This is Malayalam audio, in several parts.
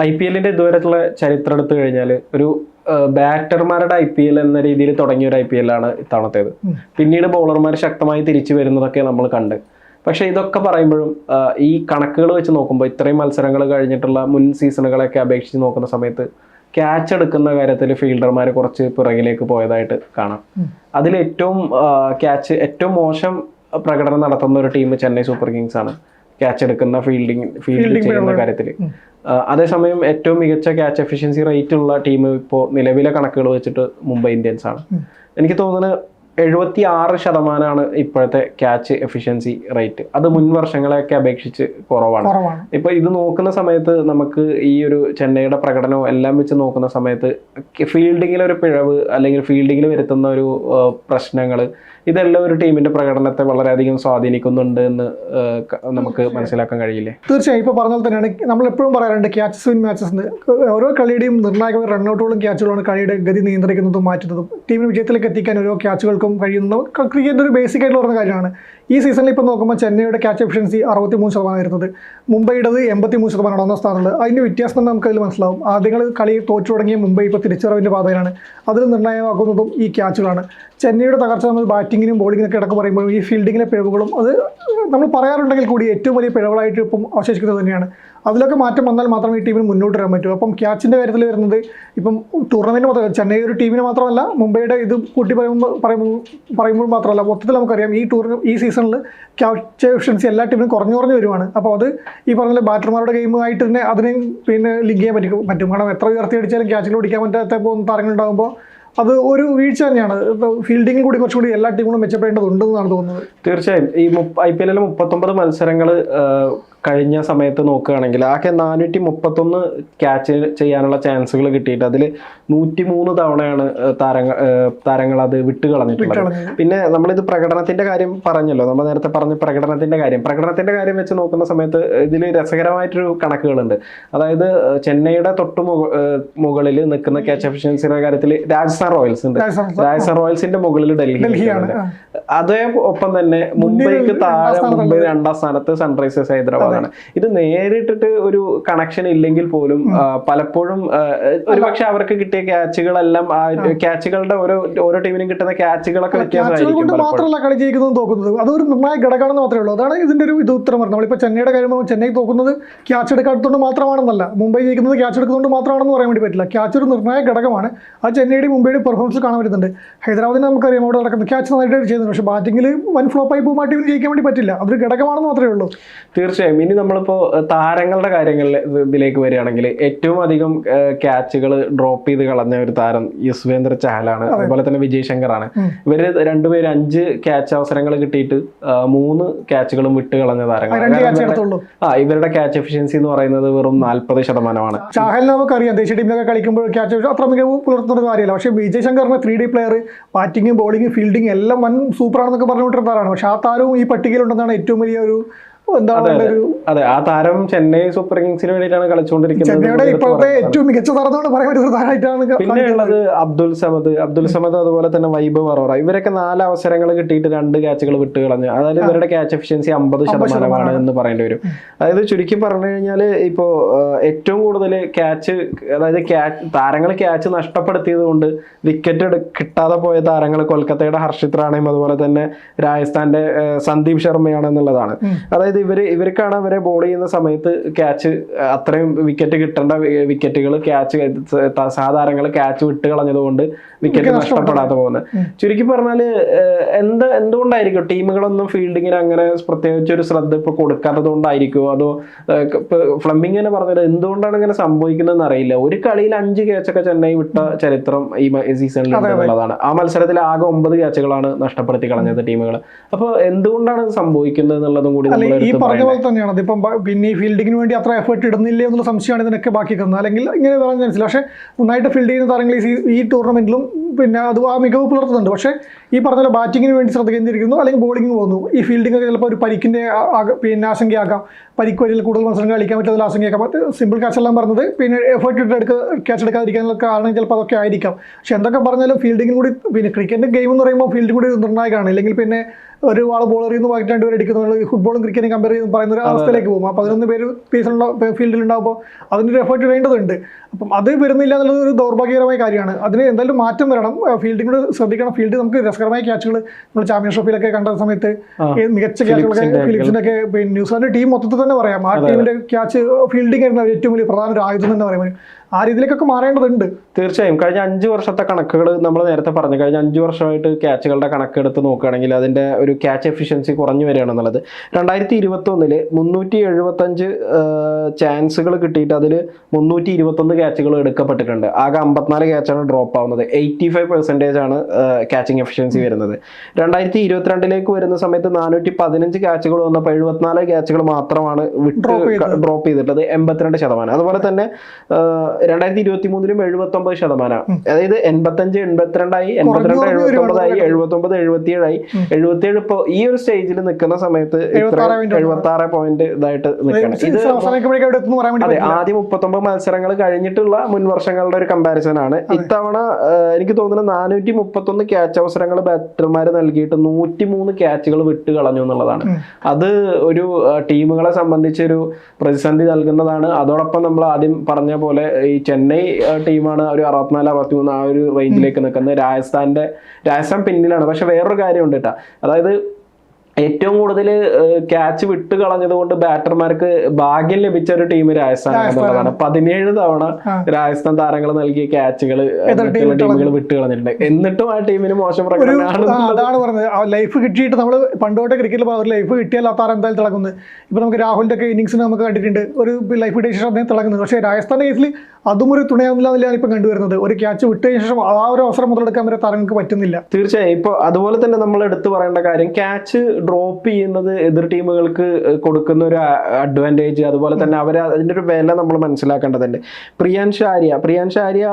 ഐ പി എല്ലിന്റെ ഇതുവരെയുള്ള ചരിത്രം എടുത്തു കഴിഞ്ഞാൽ ഒരു ബാറ്റർമാരുടെ ഐ പി എൽ എന്ന രീതിയിൽ തുടങ്ങിയ ഒരു ഐ പി എല്ലാണ് ഇത്തവണത്തേത്. പിന്നീട് ബൗളർമാർ ശക്തമായി തിരിച്ചു വരുന്നതൊക്കെ നമ്മൾ കണ്ട്. പക്ഷേ ഇതൊക്കെ പറയുമ്പോഴും ഈ കണക്കുകൾ വെച്ച് നോക്കുമ്പോൾ ഇത്രയും മത്സരങ്ങൾ കഴിഞ്ഞിട്ടുള്ള മുൻ സീസണുകളൊക്കെ അപേക്ഷിച്ച് നോക്കുന്ന സമയത്ത് ക്യാച്ച് എടുക്കുന്ന കാര്യത്തിൽ ഫീൽഡർമാർ കുറച്ച് പിറകിലേക്ക് പോയതായിട്ട് കാണാം. അതിൽ ഏറ്റവും ക്യാച്ച് ഏറ്റവും മോശം പ്രകടനം നടത്തുന്ന ഒരു ടീം ചെന്നൈ സൂപ്പർ കിങ്സ് ആണ് ക്യാച്ച് എടുക്കുന്ന ഫീൽഡിംഗ് ഫീൽഡ് ചെയ്യുന്ന കാര്യത്തിൽ. അതേസമയം ഏറ്റവും മികച്ച ക്യാച്ച് എഫിഷ്യൻസി റേറ്റ് ഉള്ള ടീം ഇപ്പോൾ നിലവിലെ കണക്കുകൾ വെച്ചിട്ട് മുംബൈ ഇന്ത്യൻസ് ആണ്. എനിക്ക് തോന്നുന്നത് എഴുപത്തി ആറ് ശതമാനമാണ് ഇപ്പോഴത്തെ ക്യാച്ച് എഫിഷ്യൻസി റേറ്റ് അത് മുൻ വർഷങ്ങളെയൊക്കെ അപേക്ഷിച്ച് കുറവാണ്. ഇപ്പൊ ഇത് നോക്കുന്ന സമയത്ത് നമുക്ക് ഈ ഒരു ചെന്നൈയുടെ പ്രകടനവും എല്ലാം വെച്ച് നോക്കുന്ന സമയത്ത് ഫീൽഡിങ്ങിൽ ഒരു പിഴവ് അല്ലെങ്കിൽ ഫീൽഡിങ്ങിൽ വരുത്തുന്ന ഒരു പ്രശ്നങ്ങൾ ഇതെല്ലാം ഒരു ടീമിന്റെ പ്രകടനത്തെ വളരെയധികം സ്വാധീനിക്കുന്നുണ്ട് എന്ന് നമുക്ക് മനസ്സിലാക്കാൻ കഴിയില്ലേ? തീർച്ചയായും. ഇപ്പോൾ പറഞ്ഞ പോലെ തന്നെയാണ് നമ്മൾ എപ്പോഴും പറയാറുണ്ട് ക്യാച്ചസ് വിൻ മാച്ചസ് ഓരോ കളിയുടെയും നിർണായക റണ്ണൗട്ടുകളും ക്യാച്ചുകളാണ് കളിയുടെ ഗതി നിയന്ത്രിക്കുന്നതും മാറ്റുന്നതും. ടീമിന് വിജയത്തിലേക്ക് എത്തിക്കാൻ ഓരോ ക്യാച്ചുകൾക്കും കഴിയുന്ന ക്രിക്കറ്റ് ഒരു ബേസിക് ആയിട്ടുള്ള പറഞ്ഞ കാര്യമാണ്. ഈ സീസണിൽ ഇപ്പോൾ നോക്കുമ്പോൾ ചെന്നൈയുടെ ക്യാച്ച് എഫിഷ്യൻസി അറുപത്തി മൂന്ന് ശതമാനം വരുന്നത് മുംബൈയുടേത് എൺപത്തി മൂന്ന് ശതമാനമാണ് ഒന്നാം സ്ഥാനത്തുള്ളത് അതിന്റെ വ്യത്യാസം തന്നെ നമുക്കതിൽ മനസ്സിലാവും. ആദ്യങ്ങൾ കളി തോറ്റു തുടങ്ങിയ മുംബൈ ഇപ്പോൾ തിരിച്ചറിവിന്റെ പാതയിലാണ്. അതിൽ നിർണയമാക്കുന്നതും ഈ ക്യാച്ചുകളാണ് ചെന്നൈയുടെ തകർച്ച നമ്മൾ ബാറ്റിങ്ങിനും ബോളിങ്ങിനൊക്കെ ഇടയ്ക്ക് പറയുമ്പോഴും ഈ ഫീൽഡിങ്ങിലെ പിഴവുകളും അത് നമ്മൾ പറയാറുണ്ടെങ്കിൽ കൂടി ഏറ്റവും വലിയ പിഴവുകളായിട്ട് ഇപ്പം അവശേഷിക്കുന്നത് തന്നെയാണ്. അതിലൊക്കെ മാറ്റം വന്നാൽ മാത്രമേ ഈ ടീമിന് മുന്നോട്ട് വരാൻ പറ്റൂ. അപ്പം ക്യാച്ചിന്റെ കാര്യത്തിൽ വരുന്നത് ഇപ്പം ടൂർണമെന്റ് മാത്രം ചെന്നൈ ഒരു ടീമിന് മാത്രമല്ല മുംബൈയുടെ ഇത് കൂട്ടി പറയുമ്പോൾ പറയുമ്പോൾ പറയുമ്പോൾ മാത്രമല്ല മൊത്തത്തിൽ നമുക്കറിയാം ഈ ടൂർണ ഈ സീസണിൽ ക്യാച്ച് എഫിഷ്യൻസി എല്ലാ ടീമിനും കുറഞ്ഞു കുറഞ്ഞു വരുവാണ്. അപ്പോൾ അത് ഈ പറഞ്ഞ ബാറ്റർമാരുടെ ഗെയിമായിട്ട് തന്നെ അതിനെയും പിന്നെ ലിങ്ക് ചെയ്യാൻ പറ്റും. പറ്റും. കാരണം എത്ര ഉയർത്തി അടിച്ചാലും ക്യാച്ചിൽ പിടിക്കാൻ പറ്റാത്ത താരങ്ങളുണ്ടാകുമ്പോൾ അത് ഒരു വീഴ്ച തന്നെയാണ്. ഫീൽഡിംഗിൽ കൂടി കുറച്ചുകൂടി എല്ലാ ടീമുകളും മെച്ചപ്പെടേണ്ടതുണ്ടെന്നാണ് തോന്നുന്നത്. തീർച്ചയായും. ഈ ഐ പി എല്ലിലെ മുപ്പത്തൊമ്പത് മത്സരങ്ങൾ കഴിഞ്ഞ സമയത്ത് നോക്കുകയാണെങ്കിൽ ആകെ നാനൂറ്റി മുപ്പത്തൊന്ന് ക്യാച്ച് ചെയ്യാനുള്ള ചാൻസുകൾ കിട്ടിയിട്ട് അതിൽ നൂറ്റി മൂന്ന് തവണയാണ് താരങ്ങൾ താരങ്ങൾ അത് വിട്ടുകളഞ്ഞിട്ടുള്ളത്. കളഞ്ഞിട്ടുള്ളത് പിന്നെ നമ്മളിത് പ്രകടനത്തിന്റെ കാര്യം പറഞ്ഞല്ലോ. നമ്മൾ നേരത്തെ പറഞ്ഞ പ്രകടനത്തിന്റെ കാര്യം. പ്രകടനത്തിന്റെ കാര്യം വെച്ച് നോക്കുന്ന സമയത്ത് ഇതിൽ രസകരമായിട്ടൊരു കണക്കുകളുണ്ട്. അതായത് ചെന്നൈയുടെ തൊട്ട് മുകളിൽ നിൽക്കുന്ന ക്യാച്ച് എഫിഷ്യൻസിയുടെ കാര്യത്തിൽ രാജസ്ഥാൻ റോയൽസ് ഉണ്ട്. രാജസ്ഥാൻ റോയൽസിന്റെ മുകളിൽ ഡൽഹി ഡൽഹിയാണ്. അതേ ഒപ്പം തന്നെ മുംബൈക്ക് താഴെ മുംബൈ രണ്ടാം സ്ഥാനത്ത് സൺറൈസേഴ്സ് ഹൈദരാബാദാണ് ഇത് നേരിട്ടിട്ട് ഒരു കണക്ഷൻ ഇല്ലെങ്കിൽ പോലും പലപ്പോഴും ഒരുപക്ഷെ അവർക്ക് കിട്ടിയ ക്യാച്ചുകളെല്ലാം ആ ക്യാച്ചുകളുടെ ഓരോ ഓരോ ടീമിനും കിട്ടുന്ന ക്യാച്ചുകളൊക്കെ വ്യത്യാസമായിരിക്കും മാത്രമല്ല കളി ജയിക്കുന്നത് തോക്കുന്നത്. അതൊരു നിർണായ ഘടകമാണെന്ന് മാത്രമേ ഉള്ളൂ. അതാണ് ഇതിന്റെ ഒരു ഇത് ഉത്തരം പറഞ്ഞത്. നമ്മളിപ്പോൾ ചെന്നൈയുടെ കാര്യം ചെന്നൈ തോക്കുന്നത് ക്യാച്ച് എടുക്കാത്തതുകൊണ്ട് മാത്രമാണെന്നല്ല. മുംബൈ ജയിക്കുന്നത് ക്യാച്ച് എടുക്കുന്നതുകൊണ്ട് മാത്രമാണെന്ന് പറയാൻ വേണ്ടി പറ്റില്ല. ക്യാച്ച് ഒരു നിർണായ ഘടകമാണ്. ആ ചെന്നൈയുടെയും മുംബൈയുടെ പെർഫോമൻസ് കാണാൻ വരുന്നുണ്ട് ഹൈദരാബാദിനെ നമുക്കറിയാം അവിടെ നടക്കുന്നത് ക്യാച്ച് നന്നായിട്ട് ചെയ്യുന്നുണ്ട്. പക്ഷേ ബാറ്റിംഗിൽ വൻ ഫ്ലോപ്പായി പോകുമ്പോൾ ടീമിന് ജയിക്കാൻ വേണ്ടി പറ്റില്ല. അതൊരു ഘടകമാണെന്ന് മാത്രമേ ഉള്ളൂ. തീർച്ചയായും. ഇനി നമ്മളിപ്പോ താരങ്ങളുടെ കാര്യങ്ങളിൽ ഇതിലേക്ക് വരികയാണെങ്കിൽ ഏറ്റവും അധികം ക്യാച്ചുകൾ ഡ്രോപ്പ് ചെയ്ത് കളഞ്ഞ ഒരു താരം യുസ്വേന്ദ്ര ചഹലാണ് അതുപോലെ തന്നെ വിജയ് ശങ്കറാണ്. ഇവർ രണ്ടുപേരും അഞ്ച് ക്യാച്ച് അവസരങ്ങൾ കിട്ടിയിട്ട് മൂന്ന് ക്യാച്ചുകളും വിട്ട് കളഞ്ഞ താരങ്ങൾ താരങ്ങളാണ്. ആ ഇവരുടെ ക്യാച്ച് എഫിഷ്യൻസി എന്ന് പറയുന്നത് വെറും നാൽപ്പത് ശതമാനമാണ്. ചാഹലിനെ നമുക്കറിയാം ദേശീയ ടീമിലൊക്കെ കളിക്കുമ്പോൾ ക്യാച്ച് അത്ര മികവ് പുലർത്തുന്ന കാര്യമല്ല. പക്ഷേ Vijay ശങ്കറിന് three D player batting bowling fielding എല്ലാം വൻ സൂപ്പറാണെന്നൊക്കെ പറഞ്ഞുകൊണ്ടിരുന്ന താരമാണ് പക്ഷേ ആ താരവും ഈ പട്ടികയിലുണ്ടെന്നാണ് ഏറ്റവും വലിയ ഒരു അതെ ആ താരം ചെന്നൈ സൂപ്പർ കിങ്സിന് വേണ്ടിയിട്ടാണ് കളിച്ചുകൊണ്ടിരിക്കുന്നത്. ചെന്നൈയുടെ എന്ന് ഇപ്പോഴത്തെ ഏറ്റവും മികച്ച താരത്തോട് പറയാൻ പറ്റുന്ന താരമായിട്ടാണ് പിന്നെ ഉള്ളത് അബ്ദുൽ സമദ്. അബ്ദുൽ സമദ് അതുപോലെ തന്നെ വൈബ് അറോറ. ഇവരൊക്കെ നാല് അവസരങ്ങൾ കിട്ടിയിട്ട് രണ്ട് ക്യാച്ചുകൾ വിട്ട് കളഞ്ഞു. അതായത് ഇവരുടെ ക്യാച്ച് എഫിഷ്യൻസി അമ്പത് ശതമാനമാണ് എന്ന് പറയേണ്ടി വരും. അതായത് ചുരുക്കി പറഞ്ഞു കഴിഞ്ഞാൽ ഇപ്പോൾ ഏറ്റവും കൂടുതൽ ക്യാച്ച് അതായത് ക്യാച്ച് താരങ്ങൾ ക്യാച്ച് നഷ്ടപ്പെടുത്തിയത് കൊണ്ട് വിക്കറ്റ് കിട്ടാതെ പോയ താരങ്ങൾ കൊൽക്കത്തയുടെ ഹർഷിത് റാണയും അതുപോലെ തന്നെ രാജസ്ഥാന്റെ സന്ദീപ് ശർമ്മയാണ് എന്നുള്ളതാണ്. അതായത് ഇവർ ഇവർക്കാണ് അവരെ ബോൾ ചെയ്യുന്ന സമയത്ത് ക്യാച്ച് അത്രയും വിക്കറ്റ് കിട്ടേണ്ട വിക്കറ്റുകൾ ക്യാച്ച് സാധാരണ ക്യാച്ച് വിട്ട് കളഞ്ഞതുകൊണ്ട് വിക്കറ്റ് നഷ്ടപ്പെടാതെ പോകുന്നത് ചുരുക്കി പറഞ്ഞാൽ എന്ത് എന്തുകൊണ്ടായിരിക്കും? ടീമുകളൊന്നും ഫീൽഡിങ്ങിന് അങ്ങനെ പ്രത്യേകിച്ച് ഒരു ശ്രദ്ധ ഇപ്പൊ കൊടുക്കാത്തത് കൊണ്ടായിരിക്കുമോ അതോ ഫ്ലമ്മിങ് തന്നെ പറഞ്ഞത് എന്തുകൊണ്ടാണ് ഇങ്ങനെ സംഭവിക്കുന്നതെന്ന് അറിയില്ല. ഒരു കളിയിൽ അഞ്ച് ക്യാച്ചൊക്കെ ചെന്നൈ വിട്ട ചരിത്രം ഈ സീസണിൽ ഉള്ളതാണ്. ആ മത്സരത്തിൽ ആകെ ഒമ്പത് ക്യാച്ചുകളാണ് നഷ്ടപ്പെടുത്തി കളഞ്ഞത് ടീമുകൾ അപ്പോൾ എന്തുകൊണ്ടാണ് സംഭവിക്കുന്നത് എന്നുള്ളതും കൂടി നമ്മൾ ഈ പറഞ്ഞ പോലെ തന്നെയാണ്. അതിപ്പം പിന്നെ ഈ ഫീൽഡിങ്ങിന് വേണ്ടി അത്ര എഫേർട്ട് ഇടുന്നില്ലേ എന്നുള്ള സംശയമാണ് ഇതിനൊക്കെ ബാക്കി കിടന്നത് അല്ലെങ്കിൽ ഇങ്ങനെ പറയാൻ ചാൻസില്ല പക്ഷേ നന്നായിട്ട് ഫീൽഡ് ചെയ്യുന്ന താരങ്ങൾ ഈ ഈ ടൂർണമെന്റിലും പിന്നെ അത് ആ മികവ് പുലർത്തുന്നുണ്ട്. പക്ഷേ ഈ പറഞ്ഞ പോലെ ബാറ്റിങ്ങിന് വേണ്ടി ശ്രദ്ധ കേന്ദ്രീകരിക്കുന്നു അല്ലെങ്കിൽ ബോളിംഗ് പോകുന്നു. ഈ ഫീൽഡിംഗ് ഒക്കെ ചിലപ്പോൾ ഒരു പരിക്കിന്റെ പിന്നെ ആശങ്കയാക്കാം പരിക്ക് വരിയിൽ കൂടുതൽ മത്സരങ്ങൾ കളിക്കാൻ പറ്റുന്ന ആശങ്കയാക്കാം സിമ്പിൾ ക്യാച്ച് എല്ലാം പറഞ്ഞത് പിന്നെ എഫേർട്ട് ഇട്ട് എടുക്ക ക്യാച്ച് എടുക്കാതിരിക്കാനുള്ള കാരണം ചിലപ്പോൾ അതൊക്കെ ആയിരിക്കാം. പക്ഷെ എന്തൊക്കെ പറഞ്ഞാലും ഫീൽഡിങ്ങിൽ കൂടി പിന്നെ ക്രിക്കറ്റ് ഗെയിം എന്ന് പറയുമ്പോൾ ഫീൽഡിംഗ് കൂടി നിർണായകമാണ് ഇല്ലെങ്കിൽ പിന്നെ ഒരു ആൾ ബോൾ എറിയുന്നു ബാക്കി രണ്ടുപേർ അടിക്കുന്നു. ഫുട്ബോളും ക്രിക്കറ്റും കമ്പയർ ചെയ്ത് പറയുന്ന ഒരു അവസ്ഥയിലേക്ക് പോകും. ആ പതിനൊന്ന് പേര് ഉണ്ടാകുമ്പോൾ അതിന്റെ ഒരു എഫേർട്ട് വേണ്ടതുണ്ട്. അപ്പം അത് വരുന്നില്ല എന്നുള്ളത് ഒരു ദൗർഭാഗ്യകരമായ കാര്യമാണ്. അതിന് എന്തായാലും മാറ്റം വരണം. ഫീൽഡിംഗ് ശ്രദ്ധിക്കണം. ഫീൽഡ് നമുക്ക് രസകരമായ ക്യാച്ചുകൾ നമ്മൾ ചാമ്പ്യൻസ് ട്രോഫിയിലൊക്കെ കണ്ട സമയത്ത്. മികച്ച ക്യാച്ചുകളൊക്കെ ഫിലിപ്സിന്റെ ഒക്കെ പിന്നെ ന്യൂസിലാൻഡ് ടീം മൊത്തത്തിൽ തന്നെ പറയാം. ആ ടീമിന്റെ ക്യാച്ച് ഫീൽഡിംഗ് ആയിരുന്നു ഏറ്റവും വലിയ പ്രധാന ഒരു ആയുധം തന്നെ പറയാം ആ രീതിയിലേക്കൊക്കെ മാറേണ്ടതുണ്ട്. തീർച്ചയായും. കഴിഞ്ഞ അഞ്ച് വർഷത്തെ കണക്കുകൾ നമ്മൾ നേരത്തെ പറഞ്ഞു. കഴിഞ്ഞ അഞ്ച് വർഷമായിട്ട് ക്യാച്ചുകളുടെ കണക്കെടുത്ത് നോക്കുകയാണെങ്കിൽ അതിന്റെ ഒരു ക്യാച്ച് എഫിഷ്യൻസി കുറഞ്ഞു വരികയാണെന്നുള്ളത്. രണ്ടായിരത്തി ഇരുപത്തൊന്നിൽ മുന്നൂറ്റി എഴുപത്തഞ്ച് ചാൻസുകൾ കിട്ടിയിട്ട് അതിൽ മുന്നൂറ്റി ഇരുപത്തൊന്ന് ക്യാച്ചുകൾ എടുക്കപ്പെട്ടിട്ടുണ്ട്. ആകെ അമ്പത്തിനാല് ക്യാച്ചാണ് ഡ്രോപ്പ് ആവുന്നത്. എയ്റ്റി ഫൈവ് പെർസെന്റേജ് ആണ് ക്യാച്ചിങ് എഫിഷ്യൻസി വരുന്നത്. രണ്ടായിരത്തി ഇരുപത്തിരണ്ടിലേക്ക് വരുന്ന സമയത്ത് നാനൂറ്റി പതിനഞ്ച് ക്യാച്ചുകൾ വന്നപ്പോൾ എഴുപത്തിനാല് ക്യാച്ചുകൾ മാത്രമാണ് വിട്ട് ഡ്രോപ്പ് ചെയ്തിട്ടുള്ളത്. എൺപത്തിരണ്ട് ശതമാനം. അതുപോലെ തന്നെ രണ്ടായിരത്തി ഇരുപത്തി മൂന്നിലും എഴുപത്തി ഒമ്പത് ശതമാനമാണ് അതായത് എൺപത്തഞ്ച് എൺപത്തിരണ്ടായി എൺപത്തിരണ്ട് എഴുപത്തി ഒമ്പതായി എഴുപത്തി ഒമ്പത് എഴുപത്തിയേഴായി. എഴുപത്തിയേഴ് ഇപ്പൊ ഈ ഒരു സ്റ്റേജിൽ നിൽക്കുന്ന സമയത്ത് ഇത്ര 76 എഴുപത്തി ആറ് പോയിന്റ് ഇതായിട്ട് നിൽക്കണം. ഇത് മുപ്പത്തി ഒമ്പത് അതെ ആദ്യം മുപ്പത്തൊമ്പത് മത്സരങ്ങൾ കഴിഞ്ഞിട്ടുള്ള മുൻ വർഷങ്ങളുടെ ഒരു കമ്പാരിസൺ ആണ്. ഇത്തവണ എനിക്ക് തോന്നുന്നു നാനൂറ്റി മുപ്പത്തൊന്ന് ക്യാച്ച് അവസരങ്ങൾ ബാറ്റർമാർ നൽകിയിട്ട് നൂറ്റി മൂന്ന് ക്യാച്ചുകൾ വിട്ട് കളഞ്ഞു എന്നുള്ളതാണ്. അത് ഒരു ടീമുകളെ സംബന്ധിച്ചൊരു പ്രതിസന്ധി നൽകുന്നതാണ്. അതോടൊപ്പം നമ്മൾ ആദ്യം പറഞ്ഞ പോലെ ഈ ചെന്നൈ ടീമാണ് ഒരു അറുപത്തിനാല് അറുപത്തിമൂന്ന് ആ ഒരു റേഞ്ചിലേക്ക് നിൽക്കുന്നത്. രാജസ്ഥാന്റെ രാജസ്ഥാൻ പിന്നിലാണ്. പക്ഷെ വേറൊരു കാര്യമുണ്ട് കേട്ടോ അതായത് ഏറ്റവും കൂടുതൽ ക്യാച്ച് വിട്ട് കളഞ്ഞത് കൊണ്ട് ബാറ്റർമാർക്ക് ഭാഗ്യം ലഭിച്ച ഒരു ടീം രാജസ്ഥാൻ എന്നുള്ളതാണ്. പതിനേഴ് തവണ രാജസ്ഥാൻ താരങ്ങൾ നൽകിയ ക്യാച്ചുകൾ ടീമുകൾ വിട്ട് കളഞ്ഞിട്ടുണ്ട്. എന്നിട്ടും ആ ടീമിന് മോശം അതാണ് പറഞ്ഞത്. ആ ലൈഫ് കിട്ടിയിട്ട് നമ്മൾ പണ്ടോട്ടെ ക്രിക്കറ്റിൽ ഒരു ലൈഫ് കിട്ടിയാൽ ആ താരം എന്തായാലും തിളങ്ങുന്നത് ഇപ്പൊ നമുക്ക് രാഹുലിന്റെ ഒക്കെ ഇന്നിങ്സിന് നമുക്ക് കണ്ടിട്ടുണ്ട്. ഒരു ലൈഫ് കിട്ടിയ ശേഷം അദ്ദേഹം തിളങ്ങുന്നത് പക്ഷേ രാജസ്ഥാൻ കേസിൽ അതും ഒരു തുണയാവുന്നില്ല എന്നല്ലാണ് ഇപ്പൊ കണ്ടുവരുന്നത്. ഒരു ക്യാച്ച് വിട്ടതിന് ശേഷം ആ ഒരു അവസരം മുതലെടുക്കാൻ വരെ താരങ്ങൾക്ക് പറ്റുന്നില്ല. തീർച്ചയായും. ഇപ്പൊ അതുപോലെ തന്നെ നമ്മൾ എടുത്തു പറയേണ്ട കാര്യം ക്യാച്ച് ഡ്രോപ്പ് ചെയ്യുന്നത് എതിർ ടീമുകൾക്ക് കൊടുക്കുന്ന ഒരു അഡ്വാന്റേജ് അതുപോലെ തന്നെ അവർ അതിന്റെ ഒരു വില നമ്മൾ മനസ്സിലാക്കേണ്ടതുണ്ട്. പ്രിയാൻഷ് ആര്യ പ്രിയാൻഷ് ആര്യ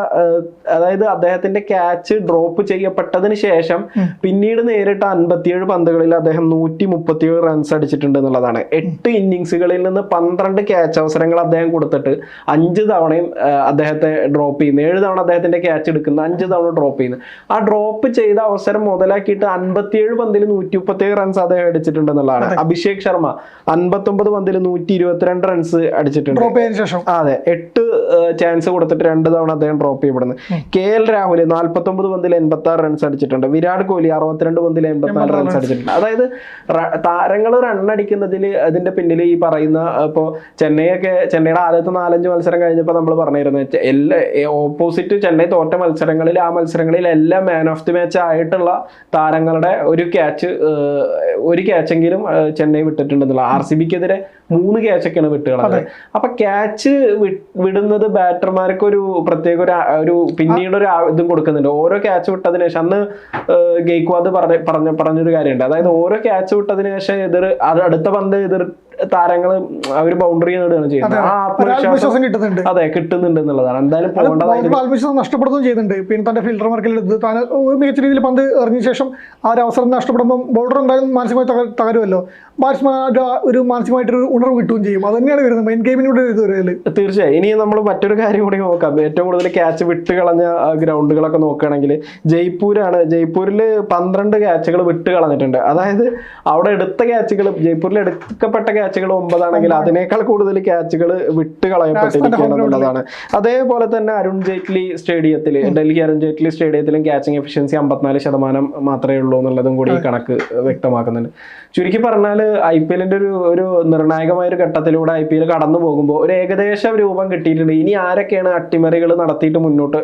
അതായത് അദ്ദേഹത്തിന്റെ ക്യാച്ച് ഡ്രോപ്പ് ചെയ്യപ്പെട്ടതിന് ശേഷം പിന്നീട് നേരിട്ട് അൻപത്തിയേഴ് പന്തുകളിൽ അദ്ദേഹം നൂറ്റി മുപ്പത്തിയേഴ് റൺസ് അടിച്ചിട്ടുണ്ട് എന്നുള്ളതാണ്. എട്ട് ഇന്നിങ്സുകളിൽ നിന്ന് പന്ത്രണ്ട് ക്യാച്ച് അവസരങ്ങൾ അദ്ദേഹം കൊടുത്തിട്ട് അഞ്ച് തവണയും അദ്ദേഹത്തെ ഡ്രോപ്പ് ചെയ്യുന്നു. ഏഴ് തവണ അദ്ദേഹത്തിന്റെ ക്യാച്ച് എടുക്കുന്നു അഞ്ച് തവണ ഡ്രോപ്പ് ചെയ്യുന്നു. ആ ഡ്രോപ്പ് ചെയ്ത അവസരം മുതലാക്കിയിട്ട് അൻപത്തിയേഴ് പന്തിൽ നൂറ്റി മുപ്പത്തിയേഴ് റൺസ് അദ്ദേഹം അടിച്ചിട്ടുണ്ട് എന്നുള്ളതാണ് അഭിഷേക് ശർമ്മ അൻപത്തൊമ്പത് പന്തിൽ നൂറ്റി ഇരുപത്തിരണ്ട് റൺസ് അടിച്ചിട്ടുണ്ട് അതെ എട്ട് ചാൻസ് കൊടുത്തിട്ട് രണ്ട് തവണ അദ്ദേഹം ഡ്രോപ്പ് ചെയ്യപ്പെടുന്നു. കെ എൽ രാഹുൽ നാൽപ്പത്തൊമ്പത് പന്തിൽ എൺപത്തി ആറ് റൺസ് അടിച്ചിട്ടുണ്ട്. വിരാട് കോഹ്ലി അറുപത്തിരണ്ട് പന്തിൽ എൺപത്തിനാല് റൺസ് അടിച്ചിട്ടുണ്ട്. അതായത് താരങ്ങൾ റൺ അടിക്കുന്നതിൽ അതിന്റെ പിന്നിൽ ഈ പറയുന്ന ഇപ്പോൾ ചെന്നൈയൊക്കെ ചെന്നൈയുടെ ആദ്യത്തെ നാലഞ്ച് മത്സരം കഴിഞ്ഞപ്പോൾ നമ്മൾ പറഞ്ഞിരുന്നു. എല്ലാ ഓപ്പോസിറ്റ് ചെന്നൈ തോറ്റ മത്സരങ്ങളിൽ ആ മത്സരങ്ങളിൽ എല്ലാം മാൻ ഓഫ് ദി മാച്ച് ആയിട്ടുള്ള താരങ്ങളുടെ ഒരു ക്യാച്ച് ഒരു ക്യാച്ചെങ്കിലും ചെന്നൈ വിട്ടിട്ടുണ്ടെന്നുള്ള ആർ സി ബിക്കെതിരെ മൂന്ന് ക്യാച്ചൊക്കെയാണ് വിട്ടുകളഞ്ഞത്. അപ്പൊ ക്യാച്ച് വിടുന്നത് ബാറ്റർമാർക്ക് ഒരു പ്രത്യേക ഒരു ഒരു പിന്നീട് ഒരു ഇതും കൊടുക്കുന്നുണ്ട്. ഓരോ ക്യാച്ച് വിട്ടതിന് ശേഷം അന്ന് ഗെയ്ക്വാദ് പറഞ്ഞ പറഞ്ഞ പറഞ്ഞൊരു കാര്യമുണ്ട്. അതായത് ഓരോ ക്യാച്ച് വിട്ടതിന് ശേഷം എതിർ അടുത്ത പന്ത് എതിർ താരങ്ങൾ അവർ ബൗണ്ടറി നേടുകയാണ് ചെയ്യുന്നത്. ആ ആത്മവിശ്വാസം കിട്ടുന്നുണ്ട്. അതെ കിട്ടുന്നുണ്ട് എന്നുള്ളതാണ്. എന്തായാലും ആത്മവിശ്വാസം നഷ്ടപ്പെടുകയും ചെയ്യുന്നുണ്ട്. പിന്നെ തന്റെ ഫീൽഡർമാർക്കിൽ ഇത് താൻ മികച്ച രീതിയിൽ പന്ത് എറിഞ്ഞ ശേഷം ആ ഒരു അവസരം നഷ്ടപ്പെടുമ്പോൾ ബോർഡർ എന്തായാലും മാനസികമായി തകരുമല്ലോ. ബാറ്റ്സ്മാൻ ഒരു മാനസികമായിട്ടൊരു ഉണർവ് കിട്ടുകയും ചെയ്യും. അത് തന്നെയാണ് വരുന്നത്. മെയിൻ ഗെയിമിനൂടെ തീർച്ചയായും. ഇനി നമ്മൾ മറ്റൊരു കാര്യം കൂടി നോക്കാം. ഏറ്റവും കൂടുതൽ ക്യാച്ച് വിട്ട് കളഞ്ഞ ഗ്രൗണ്ടുകളൊക്കെ നോക്കുകയാണെങ്കിൽ ജയ്പൂരാണ്. ജയ്പൂരിൽ പന്ത്രണ്ട് ക്യാച്ചുകൾ വിട്ട് കളഞ്ഞിട്ടുണ്ട് അതായത് അവിടെ എടുത്ത ക്യാച്ചുകൾ ജയ്പൂരിൽ എടുക്കപ്പെട്ട ക്യാച്ചുകൾ ഒമ്പതാണെങ്കിൽ അതിനേക്കാൾ കൂടുതൽ ക്യാച്ചുകൾ വിട്ട് കളയപ്പെട്ടിരിക്കുകയാണെന്നുള്ളതാണ് അതേപോലെ തന്നെ അരുൺ ജെയ്റ്റ്ലി സ്റ്റേഡിയത്തിൽ ഡൽഹി അരുൺ ജെയ്റ്റ്ലി സ്റ്റേഡിയത്തിലും ക്യാച്ചിങ് എഫിഷ്യൻസി അമ്പത്തിനാല് ശതമാനം മാത്രമേ ഉള്ളൂ എന്നുള്ളതും കൂടി ഈ കണക്ക് വ്യക്തമാക്കുന്നുണ്ട്. ചുരുക്കി പറഞ്ഞാൽ ഐ പി എല്ലിന്റെ ഒരു ഒരു നിർണായകമായ ഒരു ഘട്ടത്തിലൂടെ ഐ പി എൽ കടന്നു പോകുമ്പോൾ ഒരു ഏകദേശം രൂപം കിട്ടിയിട്ടുണ്ട്. ഇനി ആരൊക്കെയാണ് അട്ടിമറികൾ നടത്തിയിട്ട് മുന്നോട്ട്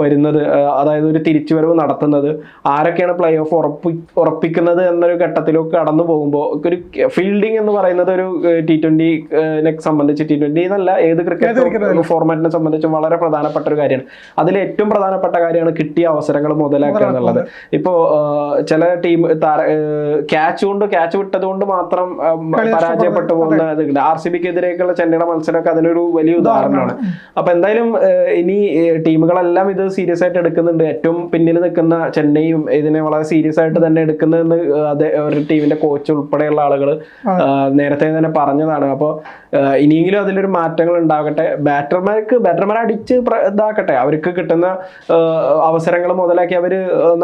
വരുന്നത്? അതായത് ഒരു തിരിച്ചുവരവ് നടത്തുന്നത്? ആരൊക്കെയാണ് പ്ലേ ഓഫ് ഉറപ്പി ഉറപ്പിക്കുന്നത് എന്നൊരു ഘട്ടത്തിലൊക്കെ കടന്നു പോകുമ്പോൾ ഒരു ഫീൽഡിംഗ് എന്ന് പറയുന്നത് ഒരു ടി ട്വന്റിനെ സംബന്ധിച്ച് ടി ട്വന്റി എന്നല്ല ഏത് ക്രിക്കറ്റ് ഫോർമാറ്റിനെ സംബന്ധിച്ചും വളരെ പ്രധാനപ്പെട്ട ഒരു കാര്യമാണ്. അതിൽ ഏറ്റവും പ്രധാനപ്പെട്ട കാര്യമാണ് കിട്ടിയ അവസരങ്ങൾ മുതലാക്കുക എന്നുള്ളത്. ഇപ്പോ ചില ടീം ക്യാച്ച് കൊണ്ട് ക്യാച്ച് വിട്ടത് കൊണ്ട് മാത്രം പരാജയപ്പെട്ടു പോകുന്ന ഇതുണ്ട്. ആർ സി ബിക്കെതിരെയൊക്കെയുള്ള ചെന്നൈയുടെ മത്സരമൊക്കെ അതിനൊരു വലിയ ഉദാഹരണമാണ്. അപ്പൊ എന്തായാലും ഇനി ടീമുകളെല്ലാം ഇത് സീരിയസ് ആയിട്ട് എടുക്കുന്നുണ്ട്. ഏറ്റവും പിന്നിൽ നിൽക്കുന്ന ചെന്നൈയും ഇതിനെ വളരെ സീരിയസ് ആയിട്ട് തന്നെ എടുക്കുന്നതെന്ന് അതേ ഒരു ടീമിന്റെ കോച്ച് ഉൾപ്പെടെയുള്ള ആളുകൾ നേരത്തെ തന്നെ പറഞ്ഞതാണ്. അപ്പോൾ ഇനിയെങ്കിലും അതിലൊരു മാറ്റങ്ങൾ ഉണ്ടാകട്ടെ. ബാറ്റർമാർക്ക് ബാറ്റർമാർ അടിച്ച് ഇതാക്കട്ടെ. അവർക്ക് കിട്ടുന്ന അവസരങ്ങൾ മുതലാക്കി അവർ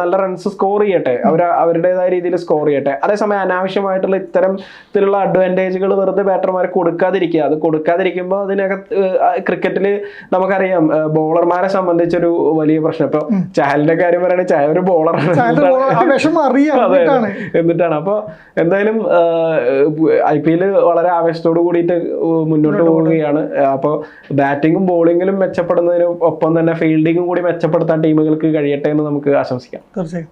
നല്ല റൺസ് സ്കോർ ചെയ്യട്ടെ. അവർ അവരുടേതായ രീതിയിൽ സ്കോർ ചെയ്യട്ടെ. അതേസമയം അനാവശ്യമായിട്ടുള്ള ഇത്തരത്തിലുള്ള അഡ്വാന്റേജുകൾ വെറുതെ ബാറ്റർമാർ കൊടുക്കാതിരിക്കുക. അത് കൊടുക്കാതിരിക്കുമ്പോൾ അതിനകത്ത് ക്രിക്കറ്റിൽ നമുക്കറിയാം ബോളർമാരെ സംബന്ധിച്ചൊരു വലിയ പ്രശ്നം. ഇപ്പൊ ചഹലിന്റെ കാര്യം പറയുകയാണെങ്കിൽ ചഹൽ ഒരു ബോളറാണ്. എന്നിട്ടാണ്. അപ്പോൾ എന്തായാലും ഐ പി എൽ വളരെ ആവേശത്തോട് കൂടിയിട്ട് മുന്നോട്ട് പോവുകയാണ്. അപ്പോൾ ബാറ്റിങ്ങും ബോളിങ്ങിലും മെച്ചപ്പെടുന്നതിന് ഒപ്പം തന്നെ ഫീൽഡിങ്ങും കൂടി മെച്ചപ്പെടുത്താൻ ടീമുകൾക്ക് കഴിയട്ടെ എന്ന് നമുക്ക് ആശംസിക്കാം. തീർച്ചയായും.